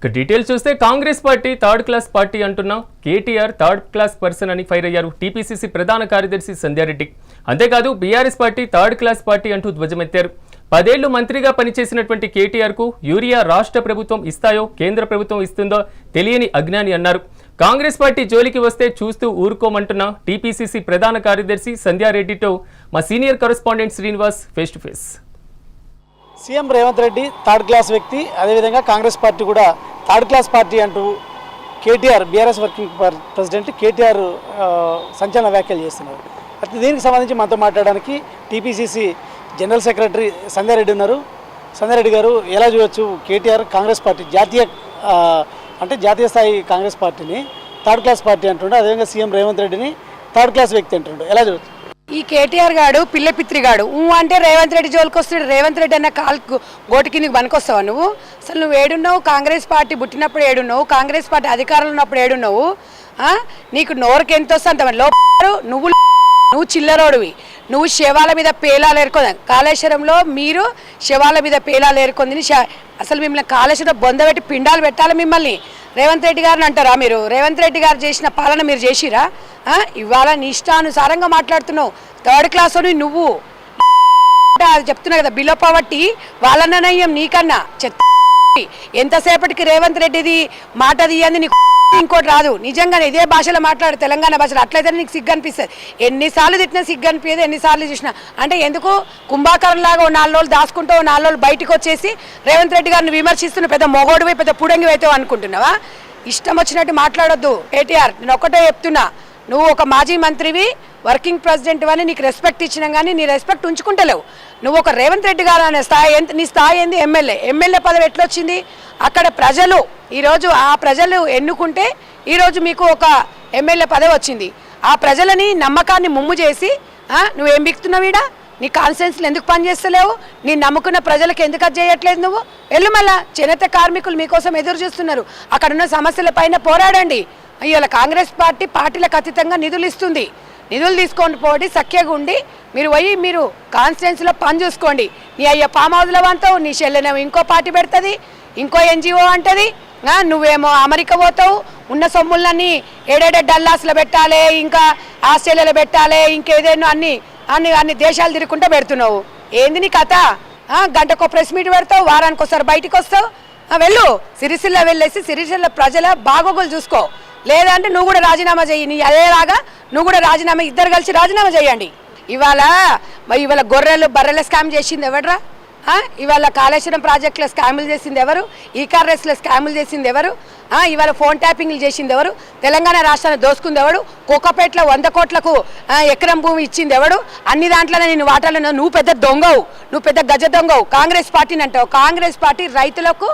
ఇక డీటెయిల్స్ చూస్తే Congress party third class party అంటున్న. కేటీఆర్ థర్డ్ క్లాస్ పర్సన్ అని ఫైర్ అయ్యారు టీపీసీసీ ప్రధాన కార్యదర్శి సంధ్యారెడ్డి. అంతేకాదు BRS party third class party అంటూ ధ్వజమెత్తారు. పదేళ్ళు మంత్రిగా పనిచేసినటువంటి కేటీఆర్కు యూరియా రాష్ట్ర ప్రభుత్వం ఇస్తాయో కేంద్ర ప్రభుత్వం ఇస్తుందో తెలియని అజ్ఞాని అన్నారు. కాంగ్రెస్ పార్టీ జోలికి వస్తే చూస్తూ ఊరుకోమంటున్న టీపీసీసీ ప్రధాన కార్యదర్శి సంధ్యారెడ్డితో మా senior correspondent Srinivas face to face. CM Revanth Reddy third class వ్యక్తి అదేవిధంగా కాంగ్రెస్ పార్టీ కూడా థర్డ్ క్లాస్ పార్టీ అంటూ కేటీఆర్ బీఆర్ఎస్ వర్కింగ్ పర్- ప్రెసిడెంట్ కేటీఆర్ సంచలన వ్యాఖ్యలు చేస్తున్నారు. అయితే దీనికి సంబంధించి మనతో మాట్లాడడానికి టీపీసీసీ జనరల్ సెక్రటరీ సంధ్యారెడ్డి ఉన్నారు. సంధ్యారెడ్డి గారు ఎలా చూడొచ్చు కేటీఆర్ కాంగ్రెస్ పార్టీ జాతీయ అంటే జాతీయ స్థాయి కాంగ్రెస్ పార్టీని థర్డ్ క్లాస్ పార్టీ అంటుండే అదేవిధంగా సీఎం రేవంత్ రెడ్డిని థర్డ్ క్లాస్ వ్యక్తి అంటుండే. ఎలా చూడొచ్చు? ఈ కేటీఆర్ గాడు పిల్లపిత్రి గాడు. అంటే రేవంత్ రెడ్డి జోలికి వస్తాడు రేవంత్ రెడ్డి అన్న కాల్ గోటి కిందకి పనికొస్తావా నువ్వు? అసలు నువ్వు ఏడున్నావు? కాంగ్రెస్ పార్టీ పుట్టినప్పుడు ఏడున్నావు? కాంగ్రెస్ పార్టీ అధికారంలో ఉన్నప్పుడు ఏడున్నావు? నీకు నోరుకి ఎంత వస్తుంది అంత లోపల నువ్వు నువ్వు చిల్లరోడివి. నువ్వు శవాల మీద పేలాలు ఏరుకుందా కాళేశ్వరంలో మీరు శవాల మీద పేలాలు ఏరుకుంది అసలు మిమ్మల్ని కాళేశ్వరం బొందబెట్టి పిండాలు పెట్టాలి మిమ్మల్ని? రేవంత్ రెడ్డి గారిని అంటారా మీరు? రేవంత్ రెడ్డి గారు చేసిన పాలన మీరు చేసిరా? ఇవాళ నీ ఇష్టానుసారంగా మాట్లాడుతున్నావు. థర్డ్ క్లాస్ నువ్వు. అది చెప్తున్నా కదా బిలో పవర్టీ వాళ్ళన్న నయ్యం నీకన్నా. చెత్త ఎంతసేపటికి రేవంత్ రెడ్డిది మాట తీయంది నీకు ఇంకోటి రాదు. నిజంగానే ఇదే భాషలో మాట్లాడు తెలంగాణ భాషలో. అట్లయితే నీకు సిగ్గు అనిపిస్తుంది. ఎన్నిసార్లు తిట్టినా సిగ్గు అనిపించదు ఎన్నిసార్లు చూసినా. అంటే ఎందుకు? కుంభాకరం లాగా ఓ నాలుగు రోజులు దాచుకుంటూ ఓ నాలుగు రోజులు బయటకు వచ్చేసి రేవంత్ రెడ్డి గారిని విమర్శిస్తున్న పెద్ద మొగోడివి పెద్ద పుడంగి అవుతావు అనుకుంటున్నావా? ఇష్టం వచ్చినట్టు మాట్లాడొద్దు. కేటీఆర్ నేను ఒక్కటే చెప్తున్నా. నువ్వు ఒక మాజీ మంత్రివి వర్కింగ్ ప్రెసిడెంట్ అని నీకు రెస్పెక్ట్ ఇచ్చినా కానీ నీ రెస్పెక్ట్ ఉంచుకుంటలేవు. నువ్వు ఒక రేవంత్ రెడ్డి గారు అనే స్థాయి ఎంత నీ స్థాయి ఏంది? ఎమ్మెల్యే. ఎమ్మెల్యే పదవి ఎట్లొచ్చింది? అక్కడ ప్రజలు ఈరోజు ఆ ప్రజలు ఎన్నుకుంటే ఈరోజు మీకు ఒక ఎమ్మెల్యే పదవి వచ్చింది. ఆ ప్రజలని నమ్మకాన్ని ముమ్ము చేసి నువ్వు ఏం బిక్తున్నావీడా నీ కాన్సెన్స్లు ఎందుకు పనిచేస్తలేవు నీ నమ్ముకున్న ప్రజలకు ఎందుకు అది చేయట్లేదు నువ్వు? వెళ్ళు మళ్ళా చేనేత కార్మికులు మీకోసం ఎదురు చూస్తున్నారు. అక్కడ ఉన్న సమస్యల పైన పోరాడండి. ఇవాళ కాంగ్రెస్ పార్టీ పార్టీలకు అతీతంగా నిధులు ఇస్తుంది. నిధులు తీసుకొని పోటీ సఖ్యగా ఉండి మీరు పోయి మీరు కాన్స్టిట్యున్సీలో పని చూసుకోండి. నీ అయ్య ఫామ్ హౌస్లో అంటావు నీ చెల్లెనేమో ఇంకో పార్టీ పెడుతుంది ఇంకో ఎన్జిఓ అంటది. నువ్వేమో అమెరికా పోతావు ఉన్న సొమ్ములన్నీ ఏడేడే డల్లాస్లో పెట్టాలి ఇంకా ఆస్ట్రేలియాలో పెట్టాలి ఇంకేదేనో అన్ని అన్ని అన్ని దేశాలు తిరుగుకుంటూ పెడుతున్నావు. ఏంది నీ కథ? గంటకు ప్రెస్ మీట్ పెడతావు వారానికి ఒకసారి బయటకు వస్తావు వెళ్ళు సిరిసిల్ల వెళ్ళేసి సిరిసిల్ల ప్రజల బాగోగులు చూసుకో. లేదంటే నువ్వు కూడా రాజీనామా చెయ్యి నీ అదేలాగా నువ్వు కూడా రాజీనామా ఇద్దరు కలిసి రాజీనామా చేయండి. ఇవాళ ఇవాళ గొర్రెలు బర్రెల స్కామ్ చేసింది ఎవడరా? ఇవాళ కాళేశ్వరం ప్రాజెక్టులో స్కాములు చేసింది ఎవరు? ఈకార్ఎస్లో స్కాములు చేసింది ఎవరు? ఇవాళ ఫోన్ ట్యాపింగ్లు చేసింది ఎవరు? తెలంగాణ రాష్ట్రాన్ని దోసుకుంది ఎవడు? కుక్కపేటలో వంద కోట్లకు ఎకరం భూమి ఇచ్చింది ఎవడు? అన్ని దాంట్లోనే నేను వాటాలను నువ్వు పెద్ద దొంగవు. నువ్వు పెద్ద గజ దొంగవు. కాంగ్రెస్ పార్టీని అంటావు. కాంగ్రెస్ పార్టీ రైతులకు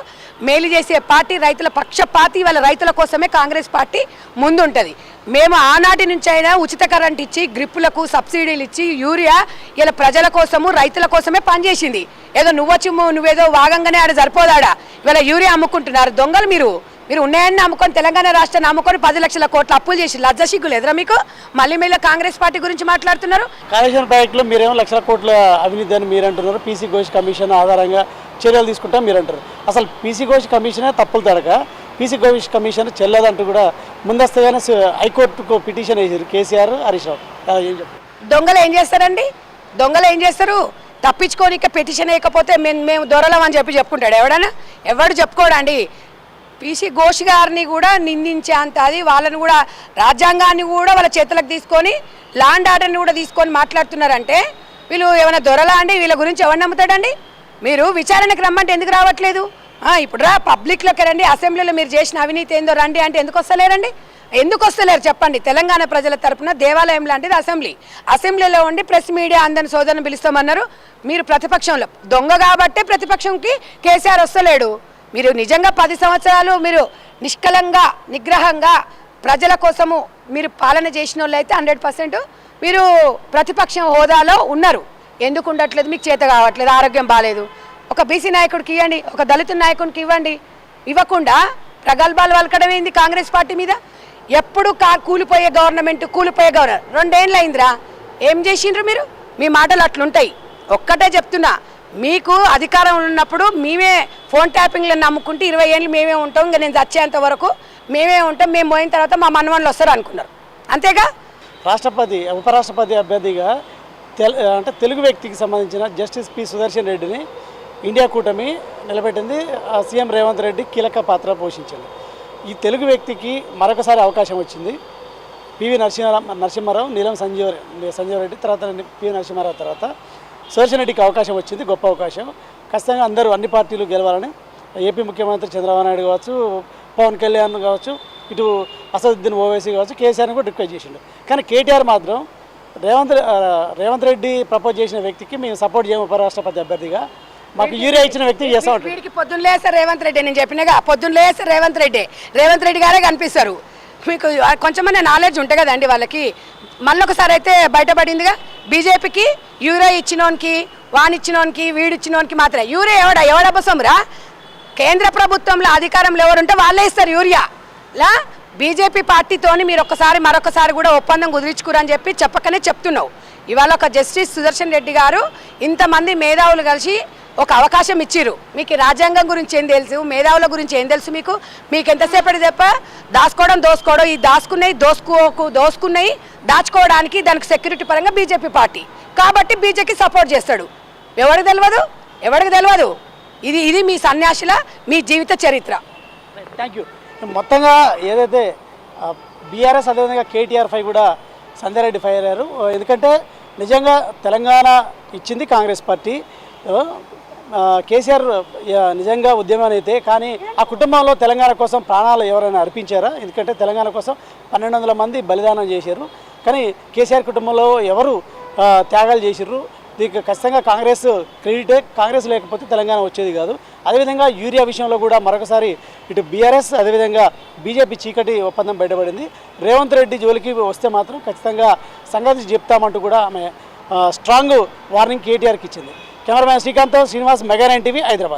మేలు చేసే పార్టీ రైతుల పక్షపాతి వాళ్ళ రైతుల కోసమే కాంగ్రెస్ పార్టీ ముందుంటుంది. మేము ఆనాటి నుంచి అయినా ఉచిత కరెంట్ ఇచ్చి గ్రిప్పులకు సబ్సిడీలు ఇచ్చి యూరియా ఇలా ప్రజల కోసము రైతుల కోసమే పనిచేసింది. ఏదో నువ్వొచ్చి నువ్వేదో వాగంగానే ఆడ సరిపోదాడా? ఇవాళ యూరియా అమ్ముకుంటున్నారు. దొంగలు మీరు. మీరు ఉన్నాయని అమ్ముకొని తెలంగాణ రాష్ట్రాన్ని అమ్ముకొని పది లక్షల కోట్ల అప్పులు చేసి లజ్జ సిగ్గులు ఎదురా మీకు? మళ్ళీ మళ్ళీ కాంగ్రెస్ పార్టీ గురించి మాట్లాడుతున్నారు. కాళేశ్వరం ప్రాజెక్టులో మీరేమో లక్షల కోట్ల అవినీతి అని మీరు అంటున్నారు పీసీ ఘోష్ కమిషన్ ఆధారంగా చర్యలు తీసుకుంటాం మీరు అంటారు అసలు పీసీ ఘోష్ కమిషనే తప్పులు తడక పీసీ ఘోష్ కమిషన్ చెల్లదంటూ కూడా ముందస్తుగానే హైకోర్టుకు పిటిషన్ వేసారు కేసీఆర్ హరీష్ రావు. ఆ, ఏం చెప్పారు? దొంగలు ఏం చేస్తారండి? దొంగలు ఏం చేస్తారు? తప్పించుకోనిక పిటిషన్ వేయకపోతే మేము మేము దొరలం అని చెప్పి చెప్పుకుంటాడు. ఎవడన్నా? ఎవడు చెప్పుకోడండి. పీసీ ఘోష్ గారిని కూడా నిందించే అంత అది వాళ్ళని కూడా రాజ్యాంగాన్ని కూడా వాళ్ళ చేతులకు తీసుకొని లాండ్ ఆర్డర్ని కూడా తీసుకొని మాట్లాడుతున్నారంటే వీళ్ళు ఏమైనా దొరలా అండి? వీళ్ళ గురించి ఎవరు నమ్ముతాడండి? మీరు విచారణకు రమ్మంటే ఎందుకు రావట్లేదు? ఇప్పుడు రా పబ్లిక్లోకి రండి. అసెంబ్లీలో మీరు చేసిన అవినీతి ఏందో రండి అంటే ఎందుకు వస్తలేరండి? ఎందుకు వస్తలేరు చెప్పండి? తెలంగాణ ప్రజల తరపున దేవాలయం లాంటిది అసెంబ్లీ. అసెంబ్లీలో ఉండి ప్రెస్ మీడియా అందరిని సోదరుని పిలుస్తామన్నారు. మీరు ప్రతిపక్షంలో దొంగ కాబట్టే ప్రతిపక్షంకి కేసీఆర్ వస్తలేడు. మీరు నిజంగా పది సంవత్సరాలు మీరు నిష్కలంగా నిగ్రహంగా ప్రజల కోసము మీరు పాలన చేసిన వాళ్ళు అయితే హండ్రెడ్ పర్సెంట్ మీరు ప్రతిపక్షం హోదాలో ఉన్నారు. ఎందుకు ఉండట్లేదు? మీకు చేత కావట్లేదు ఆరోగ్యం బాగాలేదు ఒక బీసీ నాయకుడికి ఇవ్వండి ఒక దళిత నాయకుడికి ఇవ్వండి. ఇవ్వకుండా ప్రగల్భాలు వలకడం ఏంది కాంగ్రెస్ పార్టీ మీద. ఎప్పుడు కా కూలిపోయే గవర్నమెంట్ కూలిపోయే గవర్నమెంట్ రెండేళ్ళు అయిందిరా ఏం చేసిండ్రు మీరు? మీ మాటలు అట్లుంటాయి. ఒక్కటే చెప్తున్నా. మీకు అధికారం ఉన్నప్పుడు మేమే ఫోన్ ట్యాపింగ్లను నమ్ముకుంటే ఇరవై ఏళ్ళు మేమే ఉంటాం. ఇంకా నేను చచ్చేంత వరకు మేమే ఉంటాం. మేము పోయిన తర్వాత మా మనవాళ్ళు వస్తారు అనుకున్నారు. అంతేగా? రాష్ట్రపతి ఉపరాష్ట్రపతి అభ్యర్థిగా తెల్ అంటే తెలుగు వ్యక్తికి సంబంధించిన జస్టిస్ పి సుదర్శన్ రెడ్డిని ఇండియా కూటమి నిలబెట్టింది. ఆ సీఎం రేవంత్ రెడ్డి కీలక పాత్ర పోషించింది. ఈ తెలుగు వ్యక్తికి మరొకసారి అవకాశం వచ్చింది. పివి నరసింహారావు నరసింహారావు నీలం సంజీవ సంజీవరెడ్డి తర్వాత పివి నరసింహారావు తర్వాత సుదర్శన్ రెడ్డికి అవకాశం వచ్చింది గొప్ప అవకాశం. ఖచ్చితంగా అందరూ అన్ని పార్టీలు గెలవాలని ఏపీ ముఖ్యమంత్రి చంద్రబాబు నాయుడు కావచ్చు పవన్ కళ్యాణ్ కావచ్చు ఇటు అసదుద్దీన్ ఓవైసీ కావచ్చు కేసీఆర్ని కూడా రిక్వెస్ట్ చేసిండు. కానీ కేటీఆర్ మాత్రం రేవంత్ రేవంత్ రెడ్డి ప్రపోజ్ చేసిన వ్యక్తికి మేము సపోర్ట్ చేయము ఉపరాష్ట్రపతి అభ్యర్థిగా. మాకు యూరియా ఇచ్చిన అంటాడు. వీడికి పొద్దున్న లేసే రేవంత్ రెడ్డి నేను చెప్పినగా పొద్దున్న లేసే రేవంత్ రెడ్డి. రేవంత్ రెడ్డి గారే కనిపిస్తారు. మీకు కొంచెమన్నా నాలెడ్జ్ ఉంటుంది కదండి వాళ్ళకి. మళ్ళొకసారి అయితే బయటపడిందిగా బీజేపీకి యూరియా ఇచ్చినోనికి వానిచ్చినోనికి వీడిచ్చినోనికి మాత్రమే. యూరియా ఎవడ? ఎవడబ్బసంరా కేంద్ర ప్రభుత్వంలో అధికారంలో ఎవరుంటే వాళ్ళే ఇస్తారు యూరియా. లా? బీజేపీ పార్టీతోని మీరు ఒక్కసారి మరొకసారి కూడా ఒప్పందం కుదిరించుకురని చెప్పి చెప్పకనే చెప్తున్నావు. ఇవాళ ఒక జస్టిస్ సుదర్శన్ రెడ్డి గారు ఇంతమంది మేధావులు కలిసి ఒక అవకాశం ఇచ్చిర్రు. మీకు రాజ్యాంగం గురించి ఏం తెలుసు? మేధావుల గురించి ఏం తెలుసు మీకు? మీకు ఎంతసేపటి తప్ప దాచుకోవడం దోసుకోవడం. ఈ దాచుకున్నాయి దోసుకోకు దోసుకున్నాయి దాచుకోవడానికి దానికి సెక్యూరిటీ పరంగా బీజేపీ పార్టీ. కాబట్టి బీజేపీ సపోర్ట్ చేస్తాడు. ఎవరికి తెలియదు ఎవరికి తెలియదు ఇది ఇది మీ సన్యాసుల మీ జీవిత చరిత్ర. థ్యాంక్ యూ మొత్తంగా ఏదైతే బీఆర్ఎస్ అదేవిధంగా కేటీఆర్ ఫైవ్ కూడా సంధ్యారెడ్డి ఫైర్ అయ్యారు. ఎందుకంటే నిజంగా తెలంగాణ ఇచ్చింది కాంగ్రెస్ పార్టీ. కేసీఆర్ నిజంగా ఉద్యమం అయితే కానీ ఆ కుటుంబంలో తెలంగాణ కోసం ప్రాణాలు ఎవరైనా అర్పించారా? ఎందుకంటే తెలంగాణ కోసం పన్నెండు వందల మంది బలిదానం చేశారు. కానీ కేసీఆర్ కుటుంబంలో ఎవరు త్యాగాలు చేసిర్రు? దీనికి ఖచ్చితంగా కాంగ్రెస్ క్రెడిటే కాంగ్రెస్ లేకపోతే తెలంగాణ వచ్చేది కాదు. అదేవిధంగా యూరియా విషయంలో కూడా మరొకసారి ఇటు బీఆర్ఎస్ అదేవిధంగా బీజేపీ చీకటి ఒప్పందం బయటపడింది. రేవంత్ రెడ్డి జోలికి వస్తే మాత్రం ఖచ్చితంగా సంగతి చెప్తామంటూ కూడా ఆమె స్ట్రాంగ్ వార్నింగ్ కేటీఆర్కి ఇచ్చింది. Cameraman Srikanth Srinivas mega nine TV Hyderabad.